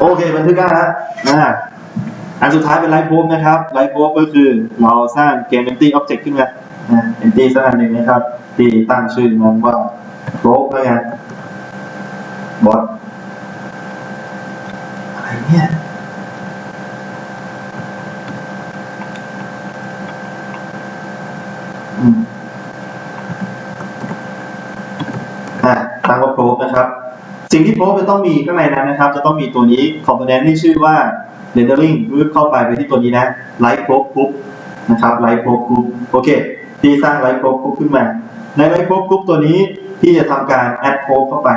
โอเคบันทึกได้ฮะนะอันสุดท้ายเป็นไลฟ์โพสนะครับไลฟ์โพสก็คือเราสร้างเกม empty object ขึ้นมานะ empty สักอันหนึ่งนะครับ ที่ตั้งชื่อมันว่าโพสแล้วกันบอทอะไรเนี่ย อืมอะตั้งว่าโพสนะครับ สิ่ง ที่โพสจะต้องมีข้างในนั้นนะครับ จะต้องมีตัวนี้คอมโพเนนต์ที่ชื่อว่า rendering รูปเข้าไปไปที่ตัวนี้นะ light probe ปุ๊บนะครับ light probe ปุ๊บโอเคพี่สร้าง light probe ปุ๊บขึ้นมา ใน light probe ปุ๊บตัวนี้พี่จะทำการ add probe เข้าไป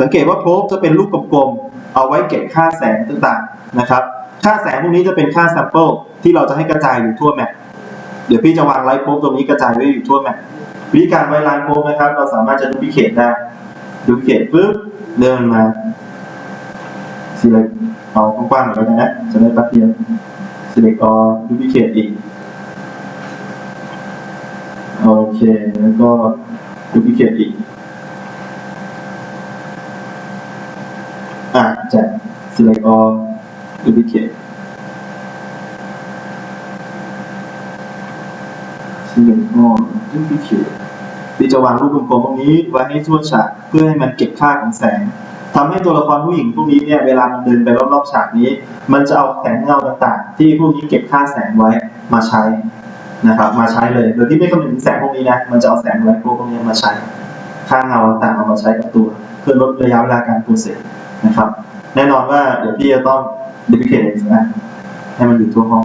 สังเกตว่า probe จะเป็นลูกกลมๆ เอาไว้เก็บค่าแสงต่างๆนะครับ ค่าแสงพวกนี้จะเป็นค่า sample ที่เราจะให้กระจายอยู่ทั่วแมปเดี๋ยวพี่จะวางไลท์โพสตรงนี้กระจายไว้อยู่ทั่วแมปวิธีการไว้ไลท์โพสนะครับ เราสามารถจะดูพิเคตได้ ดูพิเคตปุ๊บเดินมาสิเลยเอากว้างๆหน่อยแล้วกันนะจะได้แป๊บเดียวสิเลยก็ดูพิเคตอีกโอเคแล้วก็ดูพิเคตอีกอะจะ select all duplicate เสียงอ๋อดูพิเคต ที่จะวางรูปกลมๆตรงนี้ไว้ให้ทั่วฉากเพื่อให้มันเก็บค่าของแสงทำให้ตัวละครผู้หญิงพวกนี้เนี่ยเวลามันเดินไปรอบๆฉากนี้ มันจะเอาแสงเงาต่างๆ ที่พวกนี้เก็บค่าแสงไว้มาใช้นะครับมาใช้เลยโดยที่ไม่คำนึงถึงแสงพวกนี้นะมันจะเอาแสงไลท์พวกนี้มาใช้ ค่าเงาต่างๆเอามาใช้กับตัว เพื่อลดระยะเวลาการโปรเซสนะครับ แน่นอนว่าเดี๋ยวพี่จะต้องดิพิเคทเองนะให้มันอยู่ทั่วห้อง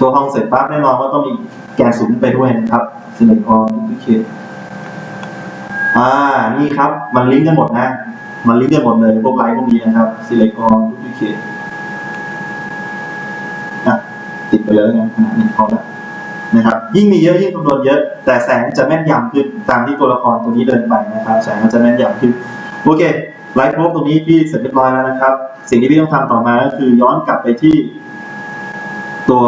ตัวห้องเสร็จปั๊บแน่นอนว่าต้องมี แกนศูนไปด้วยนะครับ select all duplicate อ่า นี่ครับ มันลิงก์กันหมดนะ มันลิงก์กันหมดเลย พวกไลน์พวกนี้นะครับ select all duplicate อะติดไปเลยนะขนาดนี้พอแล้วนะครับ ยิ่งมีเยอะยิ่งคำนวณเยอะ แต่แสงจะแม่นยำขึ้นตามที่ตัวละครตัวนี้เดินไปนะครับ แสงมันจะแม่นยำขึ้น โอเคไลฟ์โพสตรงนี้พี่เสร็จเรียบร้อยแล้วนะครับ สิ่งที่พี่ต้องทำต่อมาก็คือย้อนกลับไปที่ตัว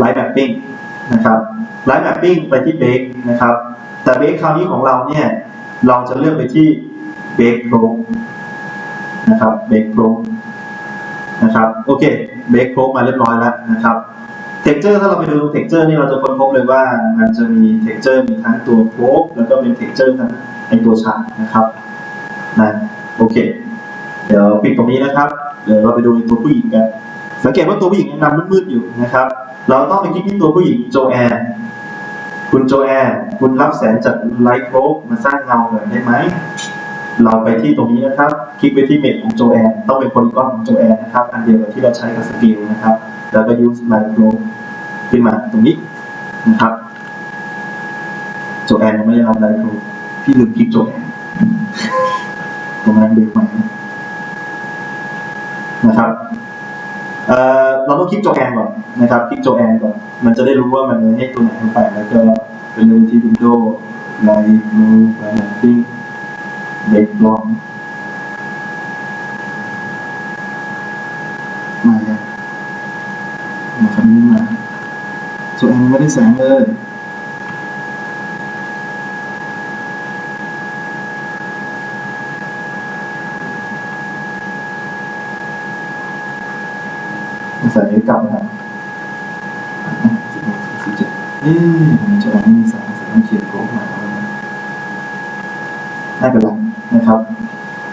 Light Mapping นะครับ Light Mapping ไปที่ Bake นะครับ แต่ Bake คราวนี้ของเราเนี่ย เราจะเลือกไปที่ Bake Pro นะครับ Bake Pro นะครับโอเค Bake Pro มาเรียบร้อยแล้วนะครับ Texture ถ้าเราไปดู Texture นี่เราจะค้นพบเลยว่ามันจะมี Texture มีทั้งตัว Pro แล้วก็เป็น Texture ทั้งในตัวฉากนะครับนะโอเค เดี๋ยวปิดตรงนี้นะครับ เดี๋ยวเราไปดูตัวผู้หญิงกัน สังเกตว่าตัวผู้หญิงยังนำมืดๆอยู่นะครับ เราต้องไปคลิกที่ตัวผู้หญิงโจแอนคุณโจแอนคุณรับแสงจากไลท์โครมาสร้างเงาหน่อยได้ไหมเราไปที่ตรงนี้นะครับ คลิกไปที่เมจของโจแอนต้องเป็นโพลีกอนของโจแอนนะครับ อันเดียวกับที่เราใช้กับสกิลนะครับ แล้วก็ use light flow ขึ้นมาตรงนี้นะครับโจแอนยังไม่ได้รับไลท์โฟลพี่ลืมคลิกโจแอนตรงนั้นเบรกใหม่นะครับ เอ่อเราต้องคลิกโจแอนก่อนนะครับคลิกโจแอนก่อน มันจะได้รู้ว่ามันให้ตัวไหนลงไป แล้วก็เป็นรูที่ Windows Live View Balancing Break Block มายังมาคำนี้มาโจแอนยังไม่ได้แสงเลย ใส่กลับนะสิบเจ็ดเอ๊ะผมจะอ่มีสารสารเขียนโค้ดมาแล้วนไม่เป็นไรนะครับ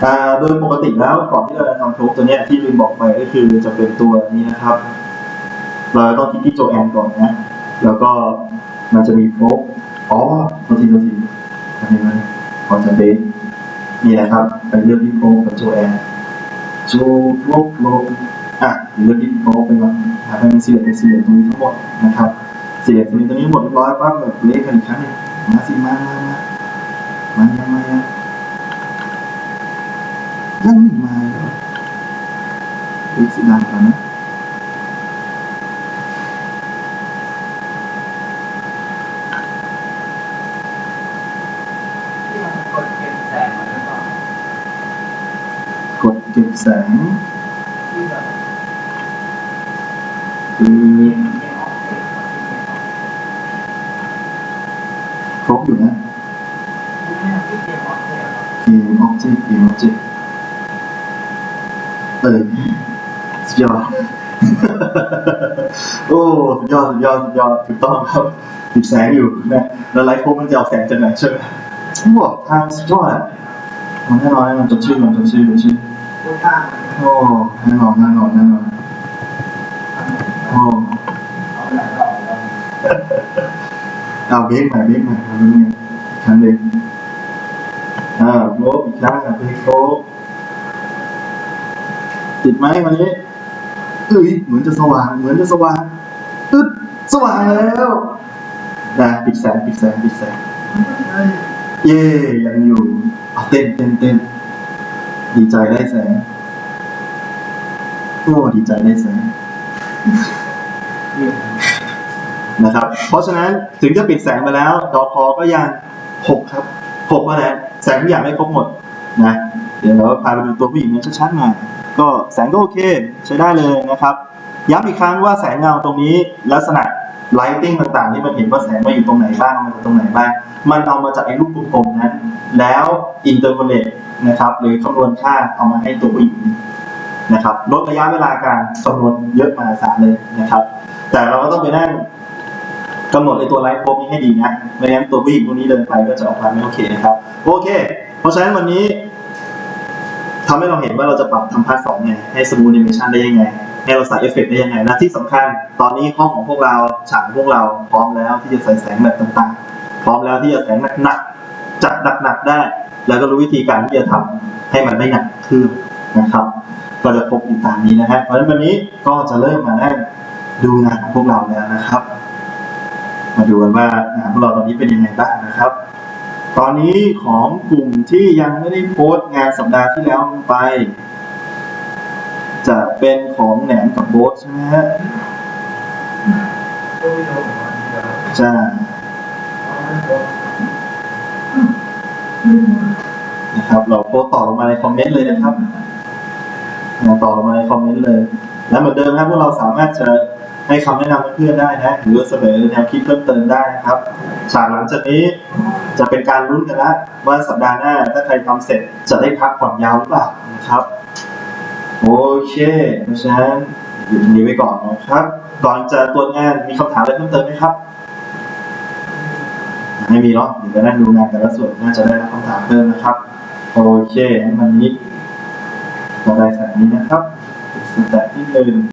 อ่โดยปกติแล้วก่อนที่เราจะทำโค้ดตัวนี้ที่ลืมบอกไปก็คือจะเป็นตัวนี้นะครับ เราต้องคลิกที่โจแอนก่อนนะแล้วก็มันจะมีโค้ดอ๋อโทษทีโทษทีทำยังไงขอจะเบสนี่นะครับไปเลือกที่โค้ดกับโจแอนโจโค้ดโค้ด อะเลือกที่โต๊ะไปก่อนนะครับให้มันเสียบเป็นเสียบตรงนี้ทั้งหมดนะครับเสียบตรงนี้ตรงนี้หมดเรียบร้อยปั๊บแบบเละกันอีกครั้งหนึงมาสิมามามามายังมายังยังไม่มาเหรอดูสีดำก่อนนะที่มันกดเก็บแสงมันหรือเปล่าก ดเก็บแสง ที่แบบ คือ เกมเกมออกเก็บที่เกมออก ครบอยู่นะคุณไม่ทำที่เกมออกเก็บหรอเกมออบเจกต์เกมออบเจกต์เออสุดยอด โอ้สุดยอดสุดยอดสุดยอดถูกต้องครับติดแสงอยู่นะแล้วไลท์โฟมันจะเอาแสงจากไหนใช่ไหมโอ้ทางสุดยอดอะมันแน่นอนแน่นอนจดชื่อมันจดชื่อจดชื่อรูปร่างโอ้แน่นอนแน่นอนแน่นอนโอ้ เอาหลาวเบรกใหม่เบรกใหม่ทำยังไงอีกครั้งหนึ่งอ่าโบอีกครั้งอะเบรกโบติดไหมวันนี้เอ้ยเหมือนจะสว่าง เหมือนจะสว่างอึดสว่างแล้วนะปิดแสงปิดแสงปิดแสงเย่ยังอยู่เอาเต้นเต้นเต้นดีใจได้แสงโอ้ดีใจได้แสง นะครับ เพราะฉะนั้นถึงจะปิดแสงไปแล้ว ดอคอก็ยังหกครับหกว่านะแสงทุกอย่างไม่ครบหมดนะ เดี๋ยวเราพาไปดูตัวผู้หญิงกันชัดๆหน่อยก็แสงก็โอเคใช้ได้เลยนะครับย้ำอีกครั้งว่าแสงเงาตรงนี้ลักษณะ lighting ต่างๆที่มันเห็นว่าแสงมาอยู่ตรงไหนบ้างมาจากตรงไหนบ้าง มันเอามาจากไอ้ลูกกลมๆนั้น แล้ว interpolate นะครับหรือคำนวณค่าเอามาให้ตัวผู้หญิงนะครับลดระยะเวลาการคำนวณเยอะมหาศาลเลยนะครับ แต่เราก็ต้องไปนั่ง กำหนดไอ้ตัวไลฟ์โพกนี้ให้ดีนะ ไม่งั้นตัวผู้หญิงพวกนี้เดินไปก็จะออกมาไม่โอเคนะครับ โอเค เพราะฉะนั้นวันนี้ทำให้เราเห็นว่าเราจะปรับทำพาร์ทสองไงให้สมูทแอนิเมชันได้ยังไงให้เราใส่เอฟเฟกต์ได้ยังไงและที่สำคัญตอนนี้ห้องของพวกเราฉากพวกเราพร้อมแล้วที่จะใส่แสงแบบต่างๆ พร้อมแล้วที่จะแสงหนักๆจัดหนักๆได้ แล้วก็รู้วิธีการที่จะทำให้มันไม่หนักขึ้นนะครับก็จะพบอยู่ตามนี้นะฮะเพราะฉะนั้นวันนี้ก็จะเริ่มมานั่งดูงานของพวกเราแล้วนะครับ มาดูกันว่างานของเราตอนนี้เป็นยังไงบ้างนะครับ ตอนนี้ของกลุ่มที่ยังไม่ได้โพสต์งานสัปดาห์ที่แล้วไป จะเป็นของแหนมกับโบ๊ทใช่ไหมฮะก็ไม่โดนวันเดียวใช่เอานะครับ เราโพสต์ต่อลงมาในคอมเมนต์เลยนะครับนต่อลงมาในคอมเมนต์เลย และเหมือนเดิมครับพวกเราสามารถจะ ให้คำแนะนำเพื่อนได้นะ หรือเสนอแนวคิดเพิ่มเติมได้นะครับ ฉากหลังจากนี้จะเป็นการลุ้นกันละว่าสัปดาห์หน้าถ้าใครทำเสร็จจะได้พักผ่อนยาวหรือเปล่านะครับโอเคเพราะฉะนั้นหยุดนี้ไว้ก่อนนะครับ ก่อนจะตรวจงานมีคำถามอะไรเพิ่มเติมไหมครับไม่มีเนาะเดี๋ยวจะนั่งดูงานแต่ละส่วนน่าจะได้รับคำถามเพิ่มนะครับ โอเคงั้นวันนี้เราได้สายนี้นะครับสแตทที่หนึ่ง